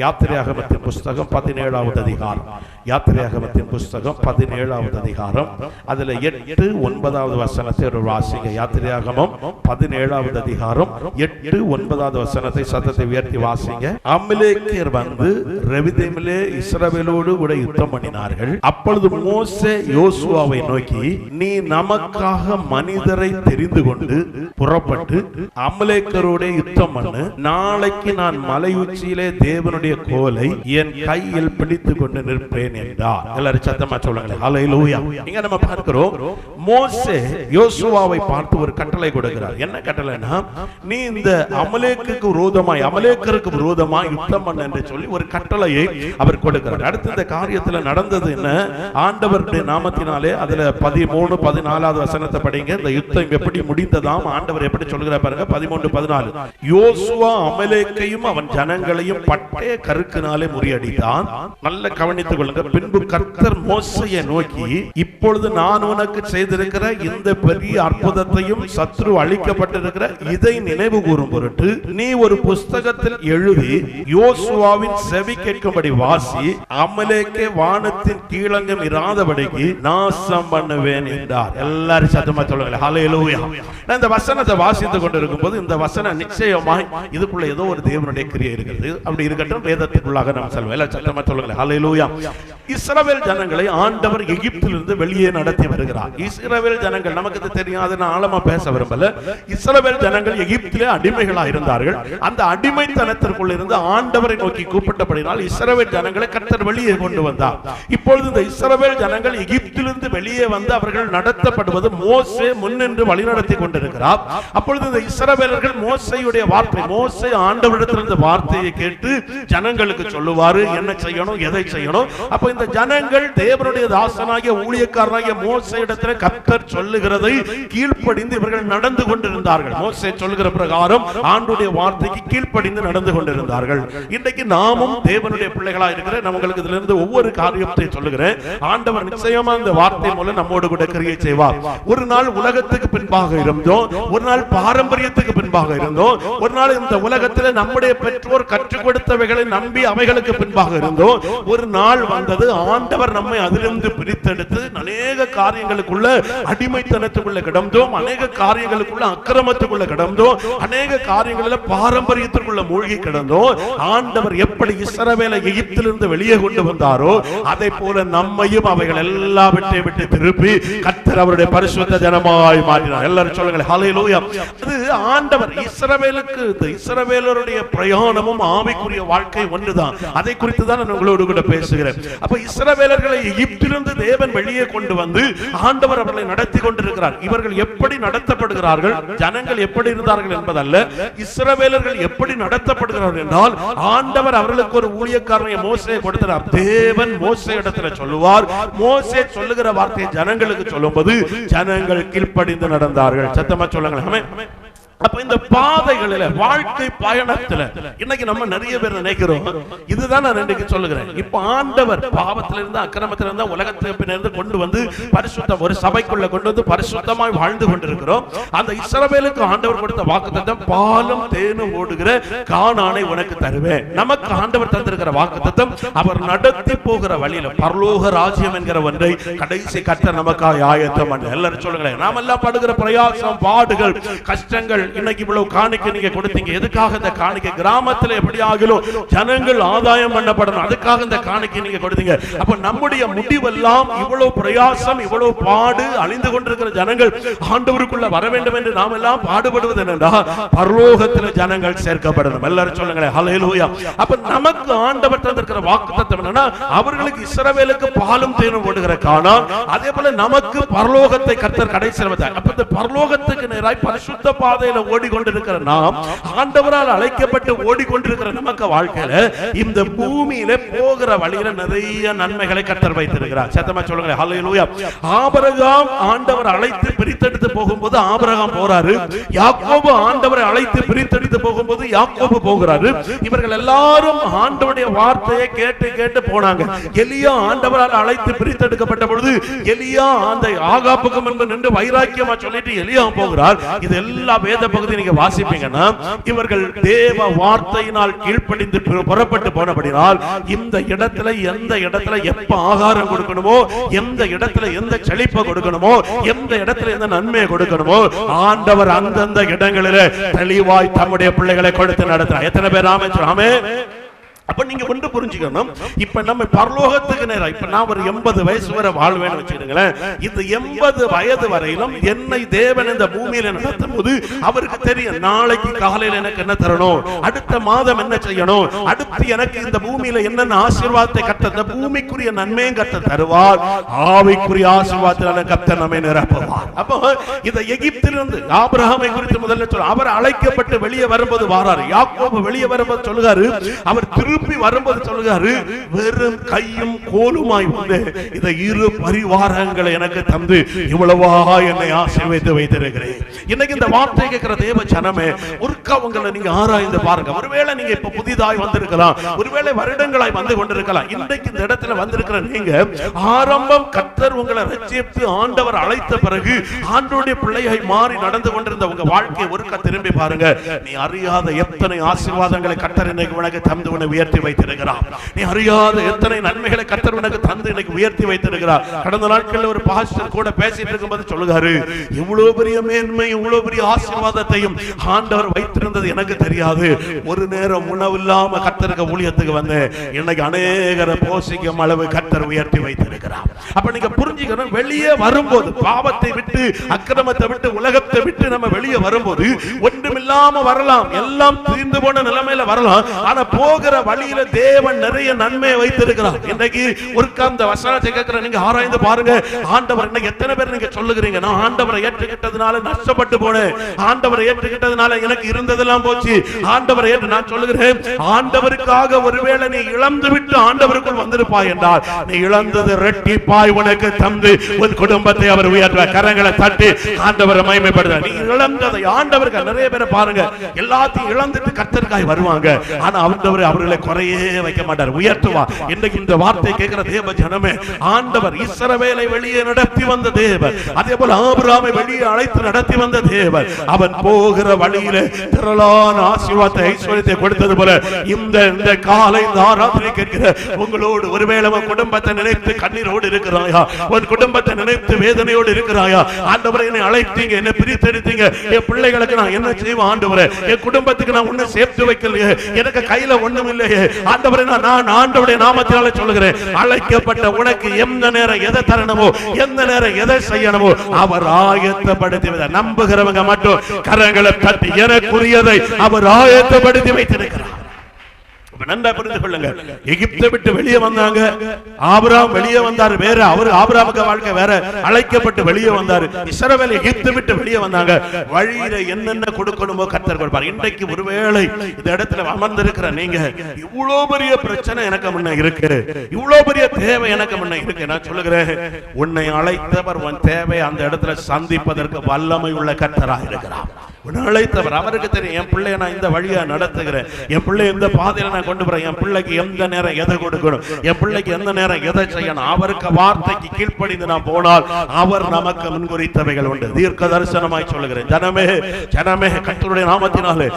யாத்திரையாகமத்தின் புஸ்தகம் பதினேழாவது அதிகாரம். யாத்திரையாகமத்தின் புஸ்தகம் பதினேழாவது அதிகாரம். அதுல எட்டு ஒன்பதாவது வசனத்தை ஒரு வாசிங்க. யாத்திரையாகமம் பதினேழாவது அதிகாரம். எட்டு ஒன்பதாவது வசனத்தை சத்தத்தை உயர்த்தி வாசிங்க. அமலேக்கியர் வந்து ரெவிதேமிலே இஸ்ரவேலோடு கூட யுத்தம் பண்ணினார்கள். அப்பொழுது மோசே யோசுவாவை நோக்கி நீ நமக்காக மனிதரை தெரிந்து கொண்டு புறப்பட்டு அமலேக்கரோட யுத்தம் பண்ணு. நாளைக்கு நான் மலை உச்சியிலே தேவனுடைய என்னுடைய கோலை என் கையில் பிடித்து கொண்டு நிற்பேன் என்றார். எல்லாரும் சத்தமா சொல்லுங்களேன். ஹalleluya இங்க நம்ம பார்க்கிறோம் மோசே யோசுவாவை பார்த்து ஒரு கட்டளை கொடுக்கிறார். என்ன கட்டளைனா நீ இந்த அமலேக்கு விரோதமாய் அமலேக்கருக்கு விரோதமாய் யுத்தம் பண்ண என்று சொல்லி ஒரு கட்டளையை அவர் கொடுக்கிறார். அடுத்து இந்த காரியத்துல நடந்தது என்ன? ஆண்டவருடைய நாமத்தினாலே அதுல பதிமூணு பதினாலாவது வசனத்தை படிங்க. இந்த யுத்தம் எப்படி முடிந்ததாம்? ஆண்டவர் எப்படி சொல்கிறார் பாருங்க பதிமூன்று பதினாலு. யோசுவா அமலேக்கையும் அவன் ஜனங்களையும் பட்டே கருக்கினாலே முறியடித்தான். நல்ல கவனித்துக் கொள்ளுங்க. பின்பு கர்த்தர் மோசையை நோக்கி இப்பொழுது நான் உனக்கு செய்த செய்திருக்கிற இந்த பெரிய அற்புதத்தையும் சத்ரு அளிக்கப்பட்டிருக்கிற இதை நினைவு கூறும் பொருட்டு நீ ஒரு புஸ்தகத்தில் எழுதி யோசுவாவின் செவி கேட்கும்படி வாசி அமலேக்கே வானத்தின் கீழங்கம் இராதபடிக்கு நாசம் பண்ணுவேன் என்றார். எல்லாரும் சத்தமா சொல்லுங்க ஹalleluya இந்த வசனத்தை வாசித்துக் கொண்டிருக்கும் போது இந்த வசனம் நிச்சயமாய் இதுக்குள்ள ஏதோ ஒரு தேவனுடைய கிரியை இருக்கிறது அப்படி இருக்கட்டும் வேதத்துக்குள்ளாக நாம் செல்வோம். எல்லாம் சத்தமா சொல்லுங்க ஹலையிலூயா இஸ்ரவேல் ஜனங்களை ஆண்டவர் எகிப்திலிருந்து வெளியே நடத்தி வருகிறார். இஸ்ரவேல் ஜனங்கள் நமக்கு தெரியாது நான் ஆழமா பேச விரும்பல. இஸ்ரவேல் ஜனங்கள் எகிப்திலே அடிமைகளா இருந்தார்கள். அந்த அடிமைத்தனத்திற்குள் இருந்து ஆண்டவரை நோக்கி கூப்பிட்டபடினால் இஸ்ரவேல் ஜனங்களை கர்த்தர் வெளியே கொண்டு வந்தார். இப்பொழுது இந்த இஸ்ரவேல் ஜனங்கள் எகிப்திலிருந்து வெளியே வந்து அவர்கள் நடத்தப்படுவது மோசே முன்னின்று வழிநடத்தி கொண்டிருக்கிறார். அப்பொழுது இந்த இஸ்ரவேலர்கள் மோசையுடைய வார்த்தை மோசை ஆண்டவரிடத்திலிருந்து வார்த்தையை கேட்டு ஜனங்களுக்கு சொல்லுவாரு என்ன செய்யணும் எதை செய்யணும்? அப்ப இந்த ஜனங்கள் தேவனுடைய தாசனாகிய ஊழியக்காரனாகிய மோச இடத்துல கத்தர் சொல்லுகிறதை கீழ்ப்படிந்து இவர்கள் நடந்து கொண்டிருந்தார்கள். மோசே சொல்லுகிற பிரகாரம் ஆண்டுடைய வார்த்தைக்கு கீழ்ப்படிந்து நடந்து கொண்டிருந்தார்கள். இன்றைக்கு நாமும் தேவனுடைய பிள்ளைகளா இருக்கிற நம்மளுக்கு இதுல இருந்து ஒவ்வொரு காரியத்தை சொல்லுகிறேன். ஆண்டவர் நிச்சயமா இந்த வார்த்தை மூலம் நம்மோடு கூட கிரியை செய்வார். ஒரு நாள் உலகத்துக்கு பின்பாக இருந்தோம். ஒரு நாள் பாரம்பரியத்துக்கு பின்பாக இருந்தோம். ஒரு நாள் இந்த உலகத்தில் நம்முடைய பெற்றோர் கற்றுக் கொடுத்தவைகளை நம்பி அவைகளுக்கு பின்பாக இருந்தோம். ஒரு நாள் வந்தது ஆண்டவர் நம்மை அதிலிருந்து பிரித்தெடுத்து அநேக காரியங்களுக்குள்ள அடிமைத்தனத்துக்குள்ள கிடந்தோம் அநேக காரியங்களுக்குள்ள அக்கிரமத்துக்குள்ள கிடந்தோம் அநேக காரியங்களில் பாரம்பரியத்திற்குள்ள மூழ்கி கிடந்தோம். ஆண்டவர் எப்படி இஸ்ரவேலை எகிப்திலிருந்து வெளியே கொண்டு வந்தாரோ அதை போல நம்மையும் அவைகள் எல்லாவற்றையும் விட்டு திருப்பி கத்தர் அவருடைய பரிசுத்த ஜனமாய் மாற்றினார். எல்லாரும் சொல்லுங்கள் ஹalleluya. அது ஆண்டவர் இஸ்ரவேலுக்கு இஸ்ரவேலருடைய பிரயாணமும் ஆவிக்குரிய வாழ்க்கை ஒன்றுதான். அதை குறித்து தான் நான் உங்களோடு கூட பேசுகிறேன். அப்ப இஸ்ரவேலர்களை எகிப்திலிருந்து தேவன் வெளியே கொண்டு வந்து ஆண்டவர் அவர்களை நடத்தி கொண்டிருக்கிறார். இவர்கள் எப்படி நடத்தப்படுகிறார்கள்? ஜனங்கள் எப்படி இருந்தார்கள் என்பதல்ல. இஸ்ரவேலர்கள் எப்படி நடத்தப்படுகிறார்கள் என்றால் ஆண்டவர் அவர்களுக்கு ஒரு ஊழியக்காரனை மோசே கொடுத்தார் தேவன் மோசே இடத்துல சொல்லுவார். மோசே சொல்லுகிற வார்த்தையை ஜனங்களுக்கு சொல்லும்போது ஜனங்கள் கீழ்ப்படிந்து நடந்தார்கள். சத்தமா சொல்லுங்களேன். அப்ப இந்த பாதைகளில வாழ்க்கை பயணத்துல இன்னைக்கு நம்ம நிறைய பேர் நினைக்கிறோம். இதுதான் நான் இன்னைக்கு சொல்லுகிறேன். இப்ப ஆண்டவர் பாவத்துல இருந்து அக்கிரமத்துல இருந்து உலகத்துல இருந்து கொண்டு வந்து பரிசுத்தம் ஒரு சபைக்குள்ள கொண்டு வந்து பரிசுத்தமாய் வாழ்ந்து கொண்டிருக்கிறோம். அந்த இஸ்ரவேலுக்கு ஆண்டவர் கொடுத்த வாக்குத்தத்தம் பாலும் தேனும் ஓடுகிற காணானை உனக்கு தருவேன். நமக்கு ஆண்டவர் தந்திருக்கிற வாக்குத்தத்தம் அவர் நடத்தி போகிற வழியில பரலோக ராஜ்யம் என்கிற ஒன்றை கடைசி கட்ட நமக்காக ஆயத்தம் எல்லாரும் சொல்லுங்களேன் நாம எல்லாம் படுகிற பிரயாசம் பாடுகள் கஷ்டங்கள் இன்னைக்கு இவ்வளவு காணிக்கை நீங்க கொடுத்தீங்க. எதுக்காக இந்த காணிக்கை? கிராமத்துல எப்படி ஆகிலும் ஜனங்கள் ஆதாயம் பண்ணப்படணும். அதுக்காக இந்த காணிக்கை நீங்க கொடுத்தீங்க. அப்ப நம்முடைய முடிவெல்லாம் இவ்வளவு பிரயாசம் இவ்வளவு பாடு அழிந்து கொண்டிருக்கிற ஜனங்கள் ஆண்டவருக்குள்ள வர வேண்டும் என்று நாம் எல்லாம் பாடுபடுவது என்னடா பரலோகத்துல ஜனங்கள் சேர்க்கப்படணும். எல்லாரும் சொல்லுங்களேன் ஹalleluya. அப்ப நமக்கு ஆண்டவர் தந்திருக்கிற வாக்கு தத்துவம் என்னன்னா அவர்களுக்கு இஸ்ரவேலுக்கு பாலும் தேனும் ஓடுகிற காணால் அதே போல நமக்கு பரலோகத்தை கர்த்தர் கடைசி அப்ப இந்த பரலோகத்துக்கு நேராய் பரிசுத்த பாதையில பாதையில ஓடிக்கொண்டிருக்கிற நாம் ஆண்டவரால் அழைக்கப்பட்டு ஓடிக்கொண்டிருக்கிற நமக்கு வாழ்க்கையில இந்த பூமியில போகிற வழியில நிறைய நன்மைகளை கத்தர் வைத்திருக்கிறார். சத்தமா சொல்லுங்க ஹalleluya ஆபிரகாம் ஆண்டவர் அழைத்து பிரித்தெடுத்து போகும்போது ஆபிரகாம் போறாரு. யாக்கோபு ஆண்டவரை அழைத்து பிரித்தெடுத்து போகும்போது யாக்கோபு போகிறாரு. இவர்கள் எல்லாரும் ஆண்டவருடைய வார்த்தையை கேட்டு கேட்டு போனாங்க. எலியா ஆண்டவரால் அழைத்து பிரித்தெடுக்கப்பட்ட பொழுது எலியா அந்த ஆகாப்புக்கு முன்பு நின்று வைராக்கியமா சொல்லிட்டு எலியா போகிறார். இது எல்லா வேத பகுதி நீங்க வாசிப்பீங்கன்னா இவர்கள் தேவ வார்த்தையினால் கீழ்ப்படிந்து புறப்பட்டு போனபடினால் இந்த இடத்துல எந்த இடத்துல எப்ப ஆகாரம் கொடுக்கணுமோ எந்த இடத்துல எந்த செழிப்பை கொடுக்கணுமோ எந்த இடத்துல எந்த நன்மையை கொடுக்கணுமோ ஆண்டவர் அந்தந்த இடங்களில் தெளிவாய் தம்முடைய பிள்ளைகளை கொடுத்து நடத்துறார். எத்தனை பேர் ஆமே ஆமே அப்ப நீங்க ஒன்று புரிஞ்சுக்கணும். இப்ப நம்ம பரலோகத்துக்கு நேரம். இப்ப நான் ஒரு எண்பது வயசு வரை வாழ்வேன்னு வச்சுக்கோங்களேன். இந்த எண்பது வயது வரையிலும் என்னை தேவன் இந்த பூமியில நடத்தும் போது அவருக்கு தெரியும் நாளைக்கு காலையில எனக்கு என்ன தரணும்? அடுத்த மாதம் என்ன செய்யணும்? அடுத்து எனக்கு இந்த பூமியில என்னென்ன ஆசீர்வாதத்தை கட்ட இந்த பூமிக்குரிய நன்மையும் கட்ட தருவார். ஆவிக்குரிய ஆசீர்வாதத்தினால கத்த நம்மை நிரப்புவார். அப்போ இந்த எகிப்திலிருந்து ஆபிரகாமை குறித்து முதல்ல சொல்ல அவர் அழைக்கப்பட்டு வெளியே வரும்போது வாராரு. யாக்கோபு வெளியே வரும்போது சொல்லுகாரு அவர் திரு திருப்பி வரும்போது சொல்லுகிறாரு வெறும் கையும் கோலுமாய் வந்து இந்த இரு பரிவாரங்களை எனக்கு தந்து இவ்வளவா என்னை ஆசீர்வைத்து வைத்திருக்கிறேன். இன்னைக்கு இந்த வார்த்தை கேட்கிற தேவ ஜனமே ஒருக்கா உங்களை நீங்க ஆராய்ந்து பாருங்க. ஒருவேளை நீங்க இப்ப புதிதாய் வந்திருக்கலாம். ஒருவேளை வருடங்களாய் வந்து கொண்டிருக்கலாம். இன்றைக்கு இந்த இடத்துல வந்திருக்கிற நீங்க ஆரம்பம் கத்தர் உங்களை ரட்சித்து ஆண்டவர் அழைத்த பிறகு ஆண்டோடைய பிள்ளையாய் மாறி நடந்து கொண்டிருந்த உங்க வாழ்க்கையை ஒருக்க திரும்பி பாருங்க. நீ அறியாத எத்தனை ஆசீர்வாதங்களை கத்தர் இன்னைக்கு உனக்கு தந்து உன்னை உயர்த்தி வைத்திருக்கிறார். நீ அறியாத எத்தனை நன்மைகளை கத்தர் உனக்கு தந்து இன்னைக்கு உயர்த்தி வைத்திருக்கிறார். கடந்த நாட்களில் ஒரு பாஸ்டர் கூட பேசிட்டு இருக்கும்போது சொல்லுகாரு இவ்வளவு பெரிய மேன்மை இவ்வளவு பெரிய ஆசீர்வாதத்தையும் ஆண்டவர் வைத்திருந்தது எனக்கு தெரியாது. ஒரு நேரம் உணவு இல்லாம கத்தருக்கு ஊழியத்துக்கு வந்து இன்னைக்கு அநேகரை போஷிக்கும் அளவு கத்தர் உயர்த்தி வைத்திருக்கிறார். அப்ப நீங்க புரிஞ்சுக்கணும் வெளியே வரும்போது பாவத்தை விட்டு அக்கிரமத்தை விட்டு உலகத்தை விட்டு நம்ம வெளியே வரும்போது ஒன்றுமில்லாம வரலாம். எல்லாம் தீர்ந்து போன நிலைமையில வரலாம். ஆனா போகிற வழியில தேவன் நிறைய நன்மையை வைத்திருக்கிறார். இன்னைக்கு ஒருக்கா அந்த வசனத்தை கேட்கிற நீங்க ஆராய்ந்து பாருங்க. ஆண்டவர் இன்னைக்கு எத்தனை பேர் நீங்க சொல்லுகிறீங்க? நான் ஆண்டவரை ஏற்றுக்கிட்டதுனால நஷ்டப்பட்டு போனேன். ஆண்டவரை ஏற்றுக்கிட்டதுனால எனக்கு இருந்ததெல்லாம் போச்சு. ஆண்டவரை ஏற்று நான் சொல்லுகிறேன் ஆண்டவருக்காக ஒருவேளை நீ இழந்து விட்டு ஆண்டவருக்குள் வந்திருப்பாய் என்றால் நீ இழந்தது ரெட்டிப்பாய் உனக்கு தந்து உன் குடும்பத்தை அவர் உயர்த்த கரங்களை தட்டி ஆண்டவரை மயமைப்படுத்த நீ இழந்ததை ஆண்டவருக்கு நிறைய பேரை பாருங்க. எல்லாத்தையும் இழந்துட்டு கத்தருக்காய் வருவாங்க. ஆனா ஆண்டவர் அவர்களை குறையே வைக்க மாட்டார். உயர்த்துவா இன்னைக்கு இந்த வார்த்தை கேட்கிற தேவ ஜனமே ஆண்டவர் இஸ்ரவேலை வெளியே நடத்தி வந்த தேவன் அதே போல ஆபிரகாமை வெளியே அழைத்து நடத்தி வந்த தேவன் அவன் போகிற வழியிலே திரளான ஆசீர்வாதத்தை ஐஸ்வர்யத்தை கொடுத்தது போல இந்த இந்த காலை இந்த ஆராதனை கேட்கிற உங்களோடு ஒருவேளை உன் குடும்பத்தை நினைத்து கண்ணீரோடு இருக்கிறாயா? உன் குடும்பத்தை நினைத்து வேதனையோடு இருக்கிறாயா? ஆண்டவரை என்னை அழைத்தீங்க என்ன பிரித்தெடுத்தீங்க என் பிள்ளைகளுக்கு நான் என்ன செய்வேன் ஆண்டவரே? என் குடும்பத்துக்கு நான் ஒண்ணு சேர்த்து வைக்கலையே. எனக்கு கையில ஒண்ணும் இல்லையே ஆண்டவரே நான் நான் ஆண்டவருடைய நாமத்தினால சொல்லுகிறேன். அழைக்கப்பட்ட உனக்கு எந்த நேரம் எதை தரணுமோ எந்த நேரம் எதை செய்யணுமோ அவர் ஆயத்தப்படுத்தி வைத்த நம்புகிறவங்க மட்டும் கரங்களை தட்டி எனக்குரியதை அவர் ஆயத்தப்படுத்தி வைத்திருக்கிறார். நன்றா புரிந்து கொள்ளுங்க எகிப்தை விட்டு வெளியே வந்தாங்க. ஆபிரகாம் வெளியே வந்தார். வேற அவர் ஆபிரகாமுக்கு வாழ்க்கை வேற அழைக்கப்பட்டு வெளியே வந்தார். இஸ்ரவேல் எகிப்தை விட்டு வெளியே வந்தாங்க. வழியில என்னென்ன கொடுக்கணுமோ கத்தர் கொடுப்பார் இன்றைக்கு ஒருவேளை இந்த இடத்துல அமர்ந்திருக்கிற நீங்க இவ்வளவு பெரிய பிரச்சனை எனக்கு முன்ன இருக்கு. இவ்வளவு பெரிய தேவை எனக்கு முன்ன இருக்கு. நான் சொல்லுகிறேன் உன்னை அழைத்தவர் உன் தேவை அந்த இடத்துல சந்திப்பதற்கு வல்லமை உள்ள கத்தரா இருக்கிறார் உன்னை அழைத்தவர். அவருக்கு தெரியும் என் பிள்ளைய நான் இந்த வழியா நடத்துகிறேன். என் பிள்ளை இந்த பாதையில நான் கொண்டு போறேன். என் பிள்ளைக்கு எந்த நேரம் எதை கொடுக்கணும்? என் பிள்ளைக்கு எந்த நேரம் எதை செய்யணும்? அவருக்கு வார்த்தைக்கு கீழ்ப்படிந்து நான் போனால் அவர் நமக்கு முன்குறித்தவைகள் உண்டு. தீர்க்க தரிசனமாய் சொல்லுகிறேன். ஜனமே ஜனமே கத்தருடைய நாமத்தினாலே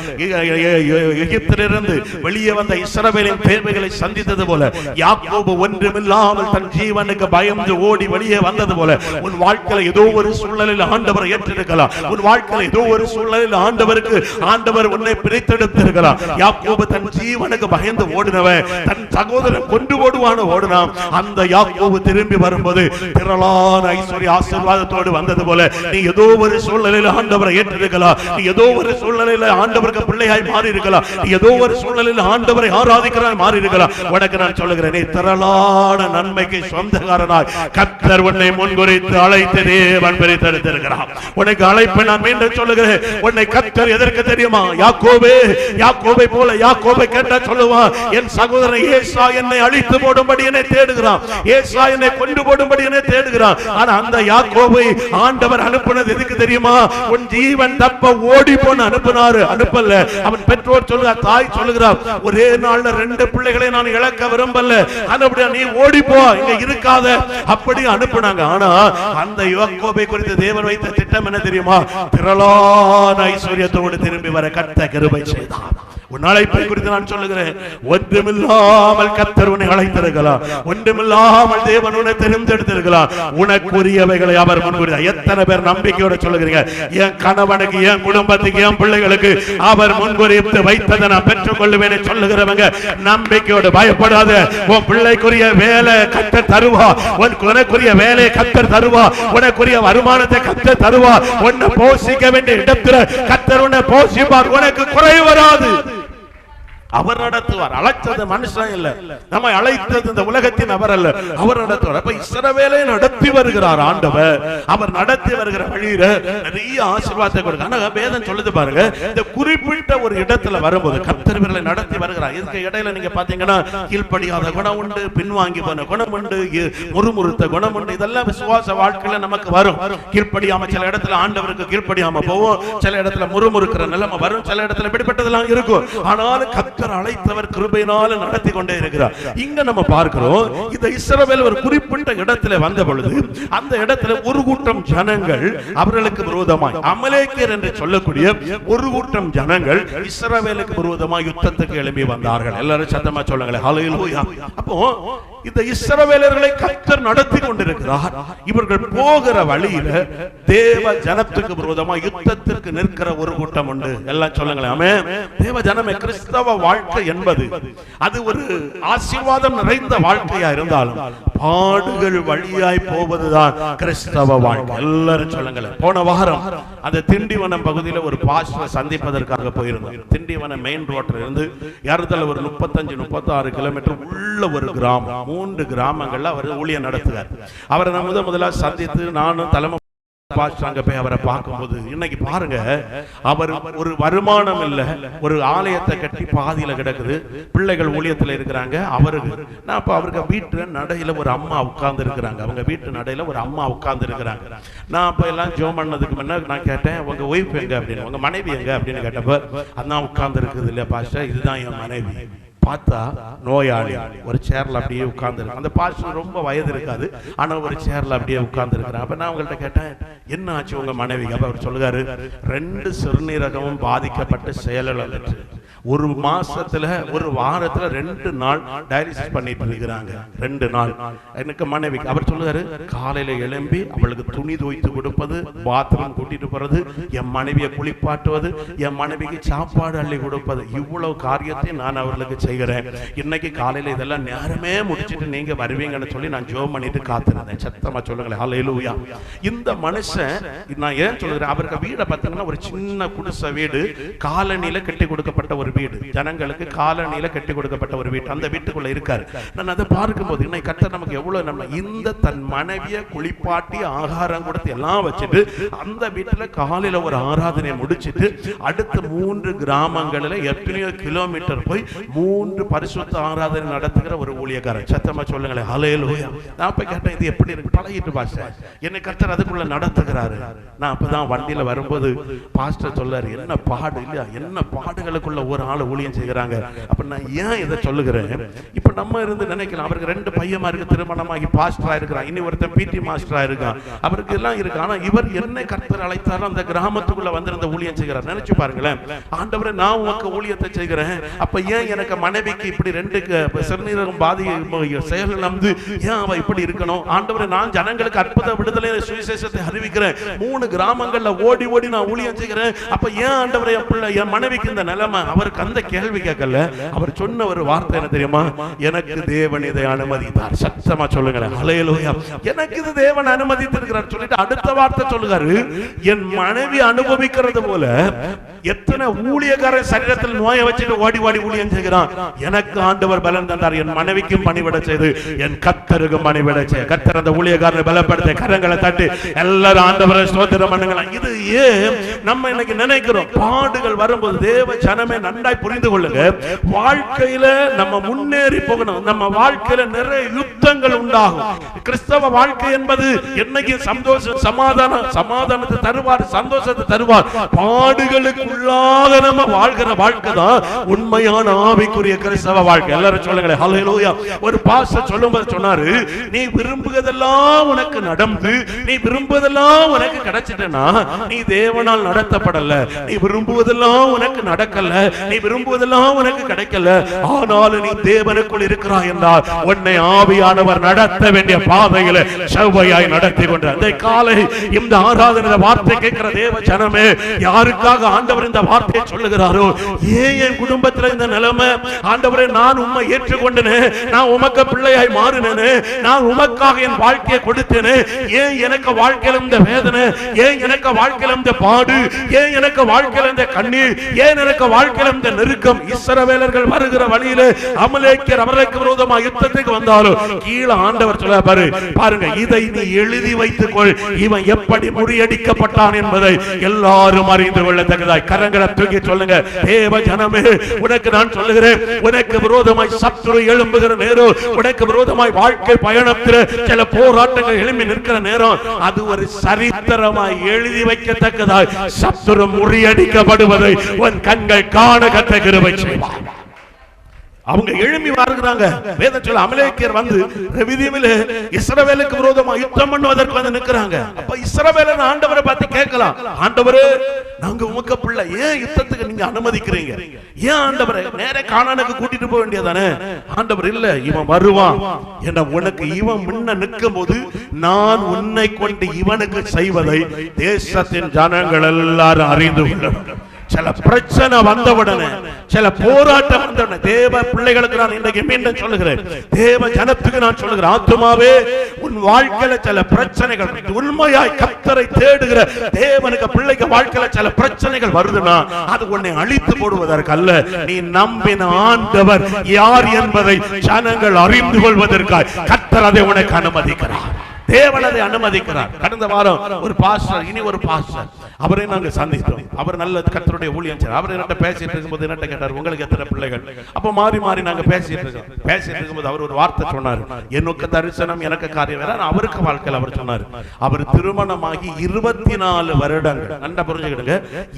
எகிப்திலிருந்து வெளியே வந்த இஸ்ரவேலின் தேவைகளை சந்தித்தது போல யாக்கோபு ஒன்றுமில்லாமல் தன் ஜீவனுக்கு பயந்து ஓடி வெளியே வந்தது போல உன் வாழ்க்கையில ஏதோ ஒரு சூழலில் ஆண்டவர் ஏற்றிருக்கலாம். உன் வாழ்க்கையில ஏதோ ஒரு சூழல் சூழ்நிலையில் ஆண்டவருக்கு ஆண்டவர் உன்னை பிரித்தெடுத்திருக்கிறார். யாக்கோபு தன் ஜீவனுக்கு பயந்து ஓடினவன் தன் சகோதரன் கொண்டு ஓடுவான ஓடினான். அந்த யாக்கோபு திரும்பி வரும்போது திரளான ஐஸ்வர்ய ஆசீர்வாதத்தோடு வந்தது போல நீ ஏதோ ஒரு சூழ்நிலையில் ஆண்டவரை ஏற்றிருக்கலாம். நீ ஏதோ ஒரு சூழ்நிலையில் ஆண்டவருக்கு பிள்ளையாய் மாறி இருக்கலாம் நீ ஏதோ ஒரு சூழ்நிலையில் ஆண்டவரை ஆராதிக்கிறாய் மாறி இருக்கலாம் உனக்கு நான் சொல்லுகிறேன் நீ திரளான நன்மைக்கு சொந்தக்காரனாய். கத்தர் உன்னை முன்குறித்து அழைத்து தேவன் பிரித்தெடுத்திருக்கிறார். உனக்கு அழைப்பு நான் மீண்டும் சொல்லுகிறேன். உன்னை கத்தர் எதற்கு தெரியுமா? யாக்கோபே யாக்கோபை போல யாக்கோபை கேட்டா சொல்லுவான் என் சகோதரன் ஏசா என்னை அழித்து போடும்படி என்னை தேடுகிறான் ஏசா என்னை கொண்டு போடும்படி என்னை தேடுகிறான் ஆனா அந்த யாக்கோபை ஆண்டவர் அனுப்புனது எதுக்கு தெரியுமா? உன் ஜீவன் தப்ப ஓடி போன அனுப்புனாரு. அனுப்பல. அவன் பெற்றோர் சொல்லுங்க தாய் சொல்லுகிறார் ஒரே நாள்ல ரெண்டு பிள்ளைகளை நான் இழக்க விரும்பல. அதுபடியா நீ ஓடி போ இங்க இருக்காத. அப்படி அனுப்புனாங்க. ஆனா அந்த யாக்கோபை குறித்து தேவன் வைத்த திட்டம் என்ன தெரியுமா? திரளான ஐஸ்வர்யத்தோடு திரும்பி வர கத்த கிருபை செய்தார் உன் அழைப்பை குறித்து நான் சொல்லுகிறேன். ஒன்றுமில்லாமல் கத்தர் உன்னை அழைத்திருக்கலாம். ஒன்றுமில்லாமல் தேவன் உன்னை தெரிந்தெடுத்திருக்கலாம். உனக்குரியவைகளை அவர் முன்குறித்தார் எத்தனை பேர் நம்பிக்கையோட சொல்லுகிறீங்க? என் கணவனுக்கு என் குடும்பத்துக்கு என் பிள்ளைகளுக்கு அவர் முன்குறித்து வைத்ததை நான் பெற்றுக் கொள்ளுவேன் சொல்லுகிறவங்க நம்பிக்கையோடு பயப்படாத. உன் பிள்ளைக்குரிய வேலை கத்தர் தருவா. உன் உனக்குரிய வேலையை கத்தர் தருவா. உனக்குரிய வருமானத்தை கத்தர் தருவா. உன்னை போஷிக்க வேண்டிய இடத்துல கத்தர் உன்னை போஷிப்பார். உனக்கு குறை வராது. அவர் நடத்துவார். அழைத்தது மனுஷன் இல்ல. நம்மை அழைத்தது இந்த உலகத்தின் அவர் அல்ல. அவர் நடத்துவார். அப்ப இஸ்ரவேலை நடத்தி வருகிறார் ஆண்டவர். அவர் நடத்தி வருகிற வழியில நிறைய ஆசீர்வாதத்தை கொடுக்க. ஆனா வேதம் சொல்லுது பாருங்க. இந்த குறிப்பிட்ட ஒரு இடத்துல வரும்போது கத்தர்வர்களை நடத்தி வருகிறார். இதுக்கு இடையில நீங்க பாத்தீங்கன்னா கீழ்ப்படியாத குணம் உண்டு பின்வாங்கி போன குணம் உண்டு முறுமுறுத்த குணம் உண்டு. இதெல்லாம் விசுவாச வாழ்க்கையில நமக்கு வரும். கீழ்ப்படியாம சில இடத்துல ஆண்டவருக்கு கீழ்ப்படியாம போவோம். சில இடத்துல முறுமுறுக்கிற நிலைமை வரும். சில இடத்துல இப்படிப்பட்டதெல்லாம் இருக்கும். ஆனாலும் கத்தர் அழைத்தவர் கிருபையினால நடத்தி கொண்டே இருக்கிறார். இங்க நம்ம பார்க்கிறோம் இந்த இஸ்ரவேல் ஒரு குறிப்பிட்ட இடத்துல வந்த பொழுது அந்த இடத்துல ஒரு கூட்டம் ஜனங்கள் அவர்களுக்கு விரோதமாய் அமலேக்கியர் என்று சொல்லக்கூடிய ஒரு கூட்டம் ஜனங்கள் இஸ்ரவேலுக்கு விரோதமாய் யுத்தத்துக்கு எழும்பி வந்தார்கள். எல்லாரும் சத்தமா சொல்லுங்களேன். அப்போ இந்த இஸ்ரவேலர்களை கத்தர் நடத்தி கொண்டிருக்கிறார். இவர்கள் போகிற வழியில தேவ ஜனத்துக்கு விரோதமா யுத்தத்திற்கு நிற்கிற ஒரு கூட்டம் உண்டு. எல்லாம் சொல்லுங்களேன் தேவ ஜனமே கிறிஸ்தவ வாழ்க்கை என்பது அது ஒரு ஆசீர்வாதம் நிறைந்த வாழ்க்கையா இருந்தாலும் பாடுகள் வழியாய் போவதுதான் கிறிஸ்தவ வாழ்க்கை. எல்லாரும் சொல்லுங்களேன். போன வாரம் அந்த திண்டிவனம் பகுதியில ஒரு பாஸ்டர் சந்திப்பதற்காக போயிருந்தோம். திண்டிவனம் மெயின் ரோட்ல இருந்து ஏறத்தாழ ஒரு முப்பத்தஞ்சு முப்பத்தாறு கிலோமீட்டர் உள்ள ஒரு கிராமம். மூன்று கிராமங்கள்ல அவர் ஊழியம் நடத்துகிறார் அவரை நான் முதல் முதலா சந்தித்து நானும் தலைமை பாஸ்டர் போய் அவரை பார்க்கும்போது இன்னைக்கு பாருங்க அவர் ஒரு வருமானம் இல்ல ஒரு ஆலயத்தை கட்டி பாதியில கிடக்குது. பிள்ளைகள் ஊழியத்துல இருக்கிறாங்க அவருக்கு நான் அப்ப அவருக்கு வீட்டு நடையில ஒரு அம்மா உட்கார்ந்து இருக்கிறாங்க. அவங்க வீட்டு நடையில ஒரு அம்மா உட்கார்ந்து இருக்கிறாங்க. நான் அப்ப எல்லாம் ஜோம் பண்ணதுக்கு முன்ன நான் கேட்டேன் உங்க ஒய்ஃப் எங்க? அப்படின்னு உங்க மனைவி எங்க? அப்படின்னு கேட்டப்ப அதான் உட்கார்ந்து இருக்குது இல்ல பாஸ்டர்? இதுதான் என் மனைவி. பார்த்தா நோயாளி ஒரு சேர்ல அப்படியே உட்கார்ந்து அந்த பாஸ்டர் ரொம்ப வயது இருக்காது. ஆனா ஒரு சேர்ல அப்படியே உட்கார்ந்து அப்போ அப்ப நான் அவங்கள்ட்ட கேட்டேன் என்ன ஆச்சு உங்க மனைவி அப்போ அவர் சொல்லுகாரு ரெண்டு சிறுநீரகமும் பாதிக்கப்பட்டு செயலிழந்துட்டு. ஒரு மாசத்துல ஒரு வாரத்துல ரெண்டு நாள் டயாலிசிஸ் பண்ணிட்டு இருக்கிறாங்க. ரெண்டு நாள். எனக்கு மனைவி அவர் சொல்லுறாரு காலையில எழும்பி அவளுக்கு துணி துவைத்து கொடுப்பது பாத்ரூம் கூட்டிட்டு போறது என் மனைவியை குளிப்பாட்டுவது என் மனைவிக்கு சாப்பாடு அள்ளி கொடுப்பது. இவ்வளவு காரியத்தை நான் அவர்களுக்கு செய்கிறேன். இன்னைக்கு காலையில இதெல்லாம் நேரமே முடிச்சிட்டு நீங்க வருவீங்கன்னு சொல்லி நான் ஜோம் பண்ணிட்டு காத்திருந்தேன். சத்தமா சொல்லுங்களேன். ஹalleluya இந்த மனுஷன் நான் ஏன் சொல்லுகிறேன் அவருக்கு வீடை பார்த்தீங்கன்னா ஒரு சின்ன குடிசை வீடு காலனில கட்டி கொடுக்கப்பட்ட ஒரு ஒரு வீடு. ஜனங்களுக்கு காலனில கட்டி கொடுக்கப்பட்ட ஒரு வீடு. அந்த வீட்டுக்குள்ள இருக்காரு. நான் அதை பார்க்கும்போது இன்னைக்கு கத்த நமக்கு எவ்வளவு நம்ம இந்த தன் மனைவியை குளிப்பாட்டி ஆகாரம் கொடுத்து எல்லாம் வச்சுட்டு அந்த வீட்டுல காலையில ஒரு ஆராதனை முடிச்சிட்டு அடுத்த மூன்று கிராமங்களில் எத்தனையோ கிலோமீட்டர் போய் மூன்று பரிசுத்த ஆராதனை நடத்துகிற ஒரு ஊழியக்காரன் சத்தமா சொல்லுங்களேன். அலையில் நான் போய் கேட்டேன் இது எப்படி இருக்கு? பழகிட்டு பாஸ்டர் என்னை கத்தர் அதுக்குள்ள நடத்துகிறாரு. நான் அப்பதான் வண்டியில வரும்போது பாஸ்டர் சொல்லாரு என்ன பாடு இல்லையா? என்ன பாடுகளுக்குள்ள ஒரு ஒரு ஆள் ஊழியம் செய்கிறாங்க. அப்ப நான் ஏன் இதை சொல்லுகிறேன்? இப்ப நம்ம இருந்து நினைக்கலாம் அவருக்கு ரெண்டு பையமா இருக்கு திருமணமாகி பாஸ்டரா இருக்கிறான் இனி ஒருத்தன் பிடி மாஸ்டரா இருக்கான். அவருக்கு எல்லாம் இருக்கு. ஆனா இவர் என்ன கர்த்தர் அழைத்தாரோ அந்த கிராமத்துக்குள்ள வந்திருந்த ஊழியம் செய்கிறார். நினைச்சு பாருங்களேன். ஆண்டவரே நான் உனக்கு ஊழியத்தை செய்கிறேன். அப்ப ஏன் எனக்கு மனைவிக்கு இப்படி ரெண்டு சிறுநீரகம் பாதி செயல் நம்பு ஏன் அவ இப்படி இருக்கணும்? ஆண்டவரே நான் ஜனங்களுக்கு அற்புத விடுதலை சுவிசேஷத்தை அறிவிக்கிறேன். மூணு கிராமங்கள்ல ஓடி ஓடி நான் ஊழியம் செய்கிறேன். அப்ப ஏன் ஆண்டவரே என் பிள்ளை என் மனைவிக்கு இந்த நிலைமை? அவர் அவருக்கு அந்த கேள்வி கேட்கல. அவர் சொன்ன ஒரு வார்த்தை என்ன தெரியுமா? எனக்கு தேவன் இதை அனுமதித்தார். சத்தமா சொல்லுங்களேன். அலையலோயா எனக்கு இது தேவன் அனுமதித்திருக்கிறார் சொல்லிட்டு அடுத்த வார்த்தை சொல்லுகிறாரு. என் மனைவி அனுபவிக்கிறது போல எத்தனை ஊழியக்கார சரீரத்தில் நோயை வச்சுட்டு ஓடி ஓடி ஊழியம் செய்கிறான். எனக்கு ஆண்டவர் பலன் தந்தார். என் மனைவிக்கும் பணிவிட செய்து என் கத்தருக்கு பணிவிட செய்ய. கத்தர் அந்த ஊழியக்காரனை பலப்படுத்த கரங்களை தட்டி எல்லாரும் ஆண்டவரை ஸ்தோத்திரம் பண்ணுங்களா இது ஏன் நம்ம இன்னைக்கு நினைக்கிறோம்? பாடுகள் வரும்போது தேவ ஜனமே நன்மை நன்றாய் புரிந்து கொள்ளுங்க. வாழ்க்கையில நம்ம முன்னேறி போகணும். நம்ம வாழ்க்கையில நிறைய யுத்தங்கள் உண்டாகும். கிறிஸ்தவ வாழ்க்கை என்பது என்னைக்கு சந்தோஷம் சமாதானம் சமாதானத்தை தருவார் சந்தோஷத்தை தருவார்? பாடுகளுக்குள்ளாக நம்ம வாழ்கிற வாழ்க்கை தான் உண்மையான ஆவிக்குரிய கிறிஸ்தவ வாழ்க்கை. எல்லாரும் சொல்லுங்களேன் ஹalleluya ஒரு பாஸ்டர் சொல்லும்போது சொன்னாரு நீ விரும்புவதெல்லாம் உனக்கு நடந்து நீ விரும்புவதெல்லாம் உனக்கு கிடைச்சிட்டனா நீ தேவனால் நடத்தப்படல. நீ விரும்புவதெல்லாம் உனக்கு நடக்கல. நீ விரும்புவதெல்லாம் உனக்கு கிடைக்கல. ஆனாலும் நீ தேவனுக்குள் இருக்கிறாய் என்றால் உன்னை ஆவியானவர் நடத்த வேண்டிய பாதையில செவ்வையாய் நடத்தி கொண்டு அந்த காலை இந்த ஆராதனை வார்த்தை கேட்கிற தேவ ஜனமே யாருக்காக ஆண்டவர் இந்த வார்த்தையை சொல்லுகிறாரோ? ஏன் என் குடும்பத்தில் இந்த நிலைமை? ஆண்டவரே நான் உம்மை ஏற்றுக்கொண்டனே. நான் உமக்கு பிள்ளையாய் மாறினேனே. நான் உமக்காக என் வாழ்க்கையை கொடுத்தேனே. ஏன் எனக்கு வாழ்க்கையில இந்த வேதனை? ஏன் எனக்கு வாழ்க்கையில இந்த பாடு? ஏன் எனக்கு வாழ்க்கையில இந்த கண்ணீர்? ஏன் எனக்கு வாழ்க்கையில அந்த நெருக்கம் இஸ்ரவேலர்கள் வருகிற வழியில அமலேக்கர் அவர்களுக்கு விரோதமா யுத்தத்துக்கு வந்தாலும் கீழே ஆண்டவர் சொல்ல பாரு. பாருங்க இதை நீ எழுதி வைத்துக்கொள். இவன் எப்படி முறியடிக்கப்பட்டான் என்பதை எல்லாரும் அறிந்து கொள்ளத்தக்கதாய். கரங்களை தூக்கி சொல்லுங்க தேவ ஜனமே உனக்கு நான் சொல்லுகிறேன். உனக்கு விரோதமாய் சத்துரு எழும்புகிற நேரம் உனக்கு விரோதமாய் வாழ்க்கை பயணத்தில் சில போராட்டங்கள் எழும்பி நிற்கிற நேரம் அது ஒரு சரித்திரமாய் எழுதி வைக்கத்தக்கதாய். சத்துரு முறியடிக்கப்படுவதை உன் கண்கள் காண கத்த கிருபை செய்வார். அவங்க எழும்பி வருகிறாங்க. வேதத்தில் அமலேக்கியர் வந்து ரெவிதியமிலே இஸ்ரவேலுக்கு விரோதமா யுத்தம் பண்ணுவதற்கு வந்து நிக்கிறாங்க அப்ப இஸ்ரவேலன் ஆண்டவரை பார்த்து கேட்கலாம். ஆண்டவரே நாங்க உமக்க பிள்ளை. ஏன் யுத்தத்துக்கு நீங்க அனுமதிக்கிறீங்க? ஏன் ஆண்டவரை நேர காணானுக்கு கூட்டிட்டு போக வேண்டியதானே? ஆண்டவர் இல்ல இவன் வருவான். என உனக்கு இவன் முன்ன நிற்கும் போது நான் உன்னை கொண்டு இவனுக்கு செய்வதை தேசத்தின் ஜனங்கள் எல்லாரும் அறிந்து கொள்ள வேண்டும். சில பிரச்சனை வந்தவுடனே சில போராட்டம் வந்தவுடனே தேவ பிள்ளைகளுக்கு நான் இன்றைக்கு மீண்டும் சொல்லுகிறேன். தேவ ஜனத்துக்கு நான் சொல்லுகிறேன் ஆத்துமாவே உன் வாழ்க்கையில சில பிரச்சனைகள் உண்மையாய் கத்தரை தேடுகிற தேவனுக்கு பிள்ளைக்கு வாழ்க்கையில சில பிரச்சனைகள் வருதுன்னா அது உன்னை அழித்து போடுவதற்கு அல்ல நீ நம்பின ஆண்டவர் யார் என்பதை ஜனங்கள் அறிந்து கொள்வதற்காய் கத்தர் அதை உனக்கு அனுமதிக்கிறார். தேவன் அதை அனுமதிக்கிறார். கடந்த வாரம் ஒரு பாஸ்டர் இனி ஒரு பாஸ்டர். அவரை நாங்க சந்தித்தோம். அவர் நல்ல கத்தருடைய ஊழியம் செய்றார். அவர் என்கிட்ட பேசிட்டு இருக்கும்போது என்கிட்ட கேட்டார் உங்களுக்கு எத்தனை பிள்ளைகள்? அப்ப மாறி மாறி நாங்க பேசிட்டு இருக்கோம். பேசிட்டு இருக்கும்போது அவர் ஒரு வார்த்தை சொன்னார். என்னுக்கு தரிசனம் எனக்கு காரியம் வேற அவருக்கு வாழ்க்கையில் அவர் சொன்னார். அவர் திருமணமாகி இருபத்தி நாலு வருடங்கள். நல்லா புரிஞ்சுக்கிடுங்க.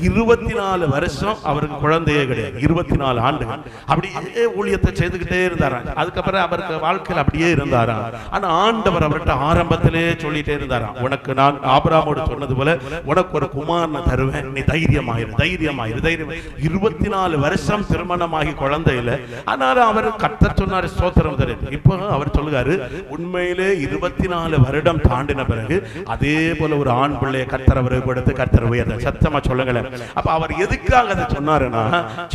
இருபத்தி நாலு வருஷம் அவருக்கு குழந்தையே கிடையாது. இருபத்தி நாலு ஆண்டுகள். அப்படியே ஊழியத்தை செய்துக்கிட்டே இருந்தாராம். அதுக்கப்புறம் அவருக்கு வாழ்க்கையில் அப்படியே இருந்தாராம். ஆனா ஆண்டவர் அவர்கிட்ட ஆரம்பத்திலே சொல்லிட்டே இருந்தாராம். உனக்கு நான் ஆபராமோடு சொன்னது போல உனக்கு ஒரு குமாரனை தருவேன் நீ தைரியமாயிரு தைரியமாயிரு. தைரியம் இருபத்தி நாலு வருஷம் திருமணமாகி குழந்தை இல்ல ஆனாலும் அவர் கத்த சொன்னாரு ஸ்தோத்திரம் தரு. இப்போ அவர் சொல்லுகாரு உண்மையிலே இருபத்தி நாலு வருடம் தாண்டின பிறகு அதே போல ஒரு ஆண் பிள்ளையை கர்த்தர் அவருக்கு கொடுத்து கர்த்தர் உயர்ந்த சத்தமா சொல்லுங்களேன். அப்ப அவர் எதுக்காக அதை சொன்னாருன்னா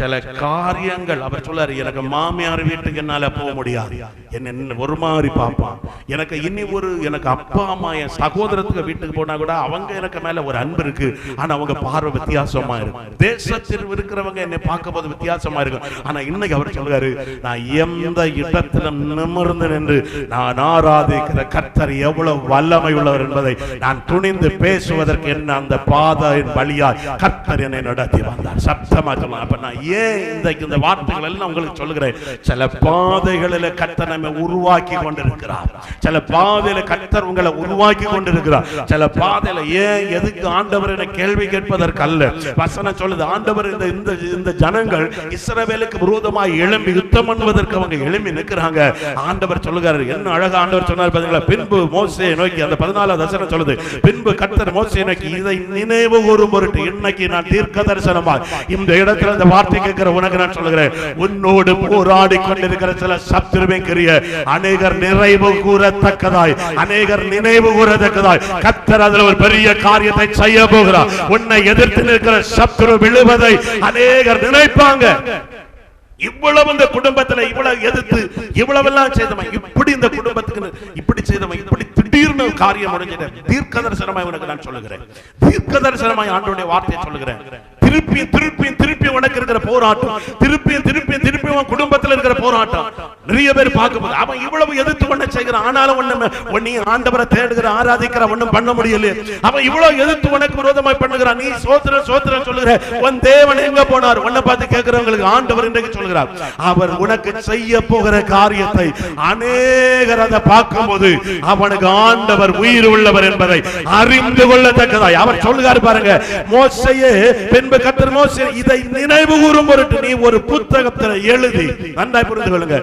சில காரியங்கள் அவர் சொல்லாரு எனக்கு மாமியார் வீட்டுக்கு என்னால போக முடியாது. என்ன ஒரு மாதிரி பார்ப்பான். எனக்கு இனி ஒரு எனக்கு அப்பா அம்மா என் சகோதரத்துக்கு வீட்டுக்கு போனா கூட அவங்க எனக்கு மேல ஒரு அன்பு இருக்கு. ஆனா அவங்க பார்வை வித்தியாசமா இருக்கும் தேசத்தில் இருக்கிறவங்க என்னை பார்க்கும் போது வித்தியாசமா இருக்கும் ஆனா இன்னைக்கு அவர் சொல்றாரு நான் எந்த இடத்துல நிமிர்ந்து நின்று நான் ஆராதிக்கிற கர்த்தர் எவ்வளவு வல்லமை உள்ளவர் என்பதை நான் துணிந்து பேசுவதற்கு என்ன அந்த பாதையின் வழியாய் கர்த்தர் என்னை நடத்தி வந்தார். சப்தமா சொல்லலாம் அப்ப நான் ஏன் இந்த இந்த வார்த்தைகள் எல்லாம் உங்களுக்கு சொல்லுகிறேன். சில பாதைகளில் கர்த்தர் நம்மை உருவாக்கி கொண்டிருக்கிறார். சில பாதையில கர்த்தர் உங்களை உருவாக்கி கொண்டிருக்கிறார். சில பாதையில ஏன் எதுக்கு ஆண்டவர் எனக்கு கேள்வி கேட்பதற்கு அல்ல வசனம் சொல்லுது ஆண்டவர் இந்த இந்த இந்த ஜனங்கள் இஸ்ரவேலுக்கு விரோதமாய் எழும்பி யுத்தம் பண்ணுவதற்கு அவங்க எழும்பி நிற்கிறாங்க. ஆண்டவர் சொல்லுகிறார் என்ன அழகா ஆண்டவர் சொன்னார் பாத்தீங்களா? பின்பு மோசையை நோக்கி அந்த பதினாலாவது வசனம் சொல்லுது பின்பு கர்த்தர் மோசையை நோக்கி இதை நினைவு ஒரு பொருட்டு இன்னைக்கு நான் தீர்க்க தரிசனமா இந்த இடத்துல இந்த வார்த்தை கேட்கிற உனக்கு நான் சொல்லுகிறேன். உன்னோடு போராடி கொண்டிருக்கிற சில சத்துருவின் கரிய அநேகர் நிறைவு கூறத்தக்கதாய் அநேகர் நினைவு கூறத்தக்கதாய் கத்தர் அதுல ஒரு பெரிய காரியத்தை செய்ய போகிறார். உன்னை எதிர்த்து நிற்கிற சத்துரு விழுவதை அநேகர் நினைப்பாங்க. இவ்வளவு இந்த குடும்பத்துல இவ்வளவு எதிர்த்து இவ்வளவு எல்லாம் செய்தவன் இப்படி இந்த குடும்பத்துக்கு இப்படி செய்தவன் இப்படி திடீர்னு காரியம் முடிஞ்சிட தீர்க்க தரிசனமாய் உனக்கு நான் சொல்லுகிறேன். தீர்க்க தரிசனமாய் ஆண்டோடைய வார்த்தையை சொல்லுகிறேன். திருப்பி திருப்பி திருப்பி உனக்கு இருக்கிற போராட்டம் திருப்பி திருப்பி திருப்பி திருப்பி உன் குடும்பத்தில் இருக்கிற போராட்டம். நிறைய பேர் பார்க்கும்போது அவன் இவ்வளவு எதிர்த்து பண்ண செய்கிறான். ஆனாலும் ஒண்ணு நீ ஆண்டவரை தேடுகிற ஆராதிக்கிற ஒண்ணும் பண்ண முடியல அவன் இவ்வளவு எதிர்த்து உனக்கு விரோதமாய் பண்ணுகிறான். நீ சோத்திர சோத்திர சொல்லுகிற உன் தேவன் எங்க போனார்? உன்னை பார்த்து கேட்கிறவங்களுக்கு ஆண்டவர் இன்றைக்கு சொல்கிறார். அவர் உனக்கு செய்ய போகிற காரியத்தை அநேகர் அதை பார்க்கும்போது அவனுக்கு ஆண்டவர் உயிர் உள்ளவர் என்பதை அறிந்து கொள்ளத்தக்கதாய். அவர் சொல்லுகிறார் பாருங்க மோசையே பின்பு கத்தர் மோசே இதை நினைவு கூறும் பொருட்டு நீ ஒரு புத்தகத்தில் எழுதி நன்றாய் புரிந்து கொள்ளுங்க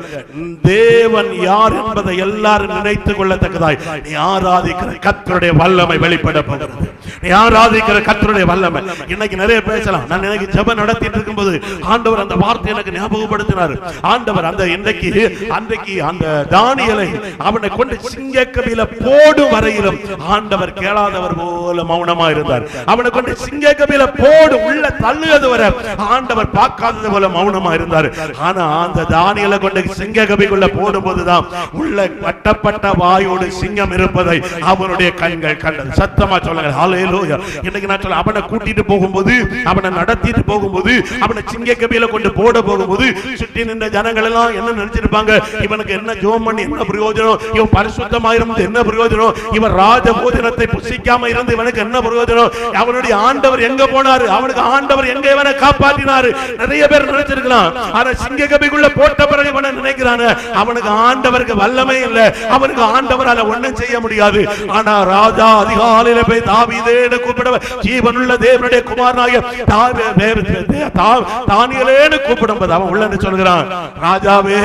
தேவன் யார் என்பதை எல்லாரும் நினைத்துக் கொள்ளத்தக்கதாய். நீ ஆராதிக்கிற கத்தருடைய வல்லமை வெளிப்பட போகிறது நீ ஆராதிக்கிற கத்தருடைய வல்லமை. இன்னைக்கு நிறைய பேசலாம். நான் எனக்கு ஜெபம் நடத்திட்டு இருக்கும்போது ஆண்டவர் அந்த வார்த்தை எனக்கு ஞாபகப்படுத்தினார். ஆண்டவர் அந்த இன்றைக்கு அன்றைக்கு அந்த தானியலை அவனை கொண்டு சிங்க சிங்கக்கபில போடும் வரையிலும் ஆண்டவர் கேளாதவர் போல மௌனமா இருந்தார். அவனை கொண்டு சிங்க சிங்கக்கபில போடு உள்ள தள்ளுவது வரை ஆண்டவர் பார்க்காதது போல மௌனமா இருந்தார். ஆனா அந்த தானியலை கொண்டு சிங்கக்கபிக்குள்ள போடும்போதுதான் உள்ள கட்டப்பட்ட வாயோடு சிங்கம் இருப்பதை அவனுடைய கண்கள் கண்டது. சத்தமா சொல்லுங்க ஹalleluya இன்னைக்கு நான் சொல்ல அவனை கூட்டிட்டு போகும்போது அவனை நடத்திட்டு போகும்போது அவனை சிங்கக்கபில கொண்டு போட போகும்போது சுற்றி நின்ற ஜனங்கள் எல்லாம் என்ன நினைச்சிருப்பாங்க? இவனுக்கு என்ன ஜோம் பண்ணி என்ன பிரயோஜனம்? இவன் பரிசுத்தமாயிருந்து என்ன பிரயோஜனம்? இவன் ராஜ போஜனத்தை புசிக்காம இருந்து இவனுக்கு என்ன பிரயோஜனம்? அவனுடைய ஆண்டவர் எங்க போனாரு? அவனுக்கு ஆண்டவர் எங்க இவனை காப்பாற்றினாரு நிறைய பேர் நினைச்சிருக்கலாம். ஆனா சிங்க கபிக்குள்ள போட்ட பிறகு இவன் நினைக்கிறானு? அவனுக்கு ஆண்டவருக்கு வல்லமை இல்ல. அவனுக்கு ஆண்டவரால ஒண்ணும் செய்ய முடியாது. ஆனா ராஜா அதிகாலையில போய் தாவீதேன்னு கூப்பிட ஜீவனுள்ள தேவனுடைய குமாரனாகிய தானியலேன்னு கூப்பிடும் போது தா- கூப்பிடும்போது அவன் உள்ள சொல்கிறான். ராஜாவே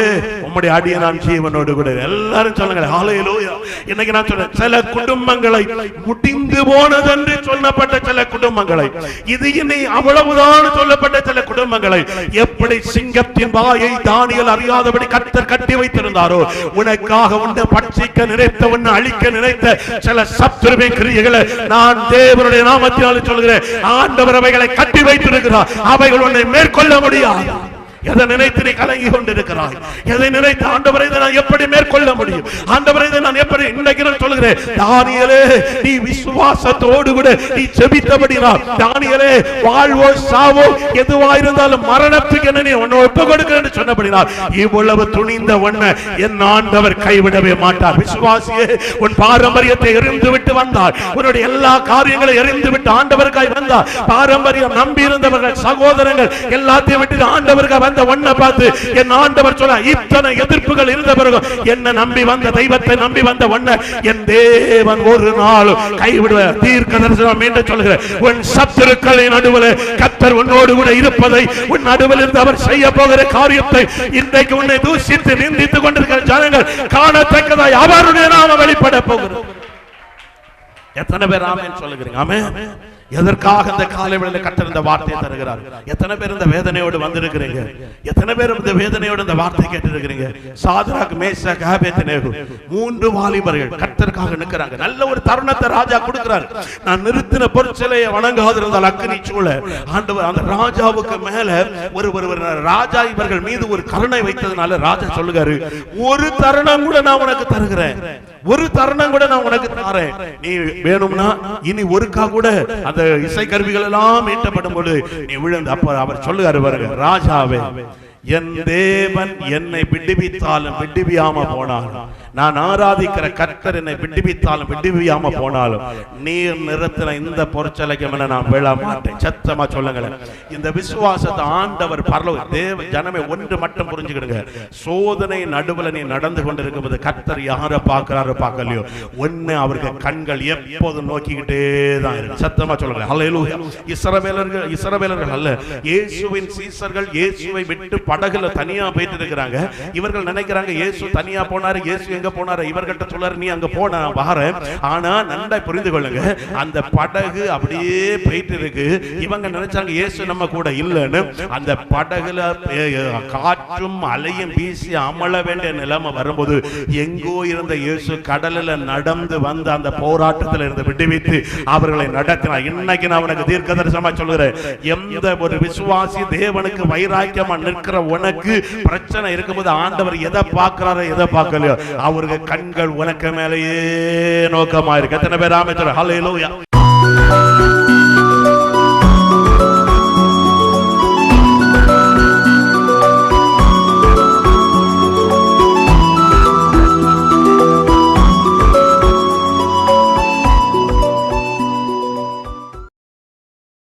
உம்முடைய அடியை நான் ஜீவனோடு கூட எல்லாரும் சொல்லுங்க ஆலையிலோயா இன்னைக்கு நான் சொல்றேன் சில குடும்பங்களை முடிந்து போனதென்று சொல்லப்பட்ட சில குடும்பங்களை இது இனி அவ்வளவுதான் சொல்லப்பட்ட சில குடும்பங்களை. எப்படி சிங்கத்தின் வாயை தானியல் அறியாதபடி கத்தர் கட்டி வைத்திருந்தாரோ? உனக்காக உன்னை பட்சிக்க நினைத்த உன்னை அழிக்க நினைத்த சில சத்துருமை கிரியைகளை நான் தேவருடைய நாமத்தினால் சொல்கிறேன். ஆண்டவர் அவைகளை கட்டி வைத்திருக்கிறார். அவைகள் உன்னை மேற்கொள்ள முடியாது. எதை நினைத்து நீ கலங்கி கொண்டிருக்கிறாய்? எதை நினைத்து ஆண்டவரை நான் எப்படி மேற்கொள்ள முடியும்? ஆண்டவரை நான் எப்படி இன்னைக்கு நான் சொல்கிறேன்? தானியலே நீ விசுவாசத்தோடு கூட நீ செபித்தபடினால் தானியலே வாழ்வோ சாவோ எதுவா இருந்தாலும் மரணத்துக்கு என்ன நீ உன்னை ஒப்பு கொடுக்கிறேன்னு சொன்னபடினால் இவ்வளவு துணிந்த ஒண்ண என் ஆண்டவர் கைவிடவே மாட்டார். விசுவாசியே உன் பாரம்பரியத்தை எறிந்து விட்டு வந்தார் உன்னுடைய எல்லா காரியங்களை எறிந்து விட்டு ஆண்டவருக்காய் வந்தார் பாரம்பரியம் நம்பி இருந்தவர்கள் சகோதரங்கள் எல்லாத்தையும் விட்டு ஆண்டவருக்காய் அந்த ஒன்ன பார்த்து என் ஆண்டவர் சொல்ல இத்தனை எதிர்ப்புகள் இருந்த பிறகு என்ன நம்பி வந்த தெய்வத்தை நம்பி வந்த ஒன்ன என் தேவன் ஒரு நாள் கைவிடுவ தீர்க்க தரிசனம் மீண்டும் சொல்கிறேன் உன் சத்துருக்களை நடுவில் கத்தர் உன்னோடு கூட இருப்பதை உன் நடுவில் இருந்து அவர் செய்ய போகிற காரியத்தை இன்றைக்கு உன்னை தூசித்து நிந்தித்துக் கொண்டிருக்கிற ஜனங்கள் காணத்தக்கதாய் அவருடைய நாம வெளிப்பட போகிறது. எத்தனை பேர் ஆமென் சொல்லுகிறீங்க? ஆமே எதற்காக இந்த காலை வேளையில கர்த்தர் இந்த வார்த்தையை தருகிறார்? எத்தனை பேர் இந்த வேதனையோடு வந்திருக்கிறீங்க? எத்தனை பேர் இந்த வேதனையோடு இந்த வார்த்தை கேட்டிருக்கிறீங்க? சாதராக் மேஷாக் ஆபேத்நேகு மூன்று வாலிபர்கள் கர்த்தருக்காக நிற்கிறாங்க. நல்ல ஒரு தருணத்தை ராஜா கொடுக்கிறார். நான் நிறுத்தின பொருட்சிலையை வணங்காதிருந்தால் அக்னி சூழ. ஆண்டவர் அந்த ராஜாவுக்கு மேல ஒரு ஒரு ஒரு ராஜா இவர்கள் மீது ஒரு கருணை வைத்ததுனால ராஜா சொல்லுகிறாரு ஒரு தருணம் கூட நான் உனக்கு தருகிறேன். ஒரு தருணம் கூட நான் உனக்கு தரேன். நீ வேணும்னா இனி ஒருக்கா கூட அந்த இசை கருவிகள் எல்லாம் மீட்டப்படும் பொழுது நீ விழுந்து அப்ப அவர் சொல்லுகிறார் பாருங்க ராஜாவே என் தேவன் என்னை விடுவித்தாலும் விடுவியாம போனாலும் நான் ஆராதிக்கிற கர்த்தர் என்னை விடுவித்தாலும் விடுவியாம போனாலும் நீர் நிறத்தின இந்த பொற்சலைக்கு நான் விழ மாட்டேன். சத்தமா சொல்லுங்களேன். இந்த விசுவாசத்தை ஆண்டவர் பரலோ தேவ ஜனமே ஒன்று மட்டும் புரிஞ்சுக்கிடுங்க. சோதனை நடுவுல நீ நடந்து கொண்டிருக்கும் போது கர்த்தர் யாரை பார்க்கிறாரோ பார்க்கலையோ ஒண்ணு அவருக்கு கண்கள் எப்போதும் நோக்கிக்கிட்டே தான் இருக்கு. சத்தமா சொல்லுங்க ஹalleluya இஸ்ரவேலர்கள் இஸ்ரவேலர்கள் அல்ல. இயேசுவின் சீசர்கள் இயேசுவை விட்டு படகுல தனியா போயிட்டு இருக்கிறாங்க. இவர்கள் நினைக்கிறாங்க இயேசு தனியா போனாரு இயேசு எங்க போனாரு? இவர்கிட்ட சொல்லாரு நீ அங்க போன நான் வாரேன். ஆனா நல்லா புரிந்து கொள்ளுங்க. அந்த படகு அப்படியே போயிட்டு இருக்கு. இவங்க நினைச்சாங்க இயேசு நம்ம கூட இல்லைன்னு. அந்த படகுல காற்றும் அலையும் வீசி அமல வேண்டிய நிலைமை வரும்போது எங்கோ இருந்த இயேசு கடலில் நடந்து வந்து அந்த போராட்டத்தில் இருந்து விடுவித்து அவர்களை நடத்தினார். இன்னைக்கு நான் உனக்கு தீர்க்க தரிசனமா சொல்கிறேன் எந்த ஒரு விசுவாசி தேவனுக்கு வைராக்கியமா நிற்கிற உனக்கு பிரச்சனை இருக்கும்போது ஆண்டவர் எதை பார்க்கிறாரோ எதை பார்க்கலையோ அவருக்கு கண்கள் உனக்கு மேலேயே நோக்கமா இருக்கு. எத்தனை பேர் ஆமைச்சர் ஹalleluya